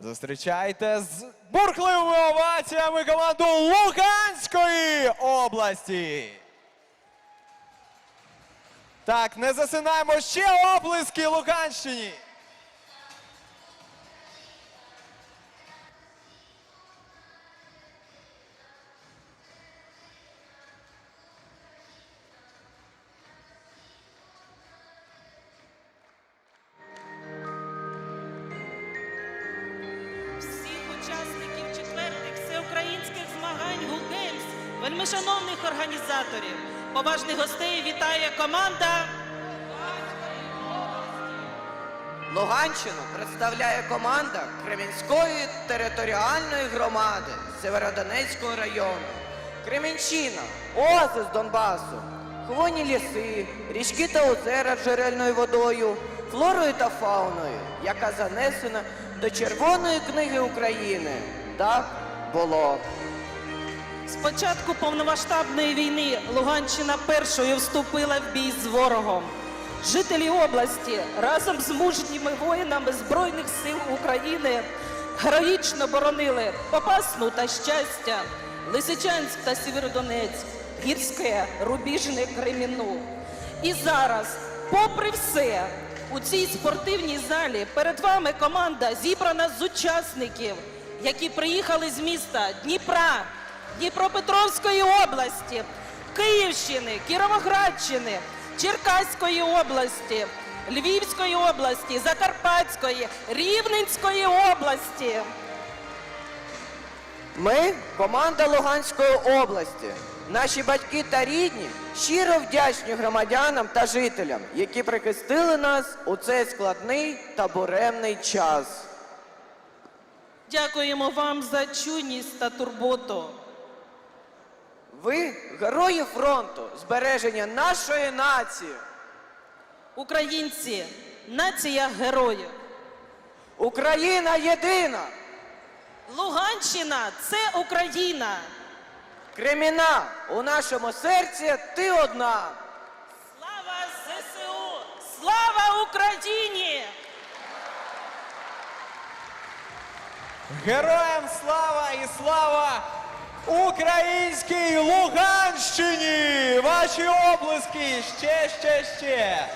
Зустрічайте з бурхливими оваціями команду Луганської області. Так, не засинаємо ще оплески Луганщині. Вельмишановних організаторів, поважних гостей вітає команда. Луганщину представляє команда Кремінської територіальної громади Северодонецького району. Кремінщина оазис Донбасу, хвойні ліси, річки та озера з джерельною водою, флорою та фауною, яка занесена до Червоної книги України. Так було. З початку повномасштабної війни Луганщина першою вступила в бій з ворогом. Жителі області разом з мужніми воїнами Збройних сил України героїчно боронили Попасну та щастя, Лисичанськ та Сєвєродонець, Гірське, Рубіжне, Креміну. І зараз, попри все, у цій спортивній залі перед вами команда зібрана з учасників, які приїхали з міста Дніпра, Дніпропетровської області, Київщини, Кіровоградщини, Черкаської області, Львівської області, Закарпатської, Рівненської області. Ми команда Луганської області. Наші батьки та рідні щиро вдячні громадянам та жителям, які прихистили нас у цей складний та буремний час. Дякуємо вам за чуйність та турботу. Ви герої фронту збереження нашої нації. Українці, нація героїв. Україна єдина! Луганщина це Україна. Креміна у нашому серці ти одна. Слава ЗСУ! Слава Україні! Героям слава і слава українській Луганщині! Ваші облиски ще, ще, ще!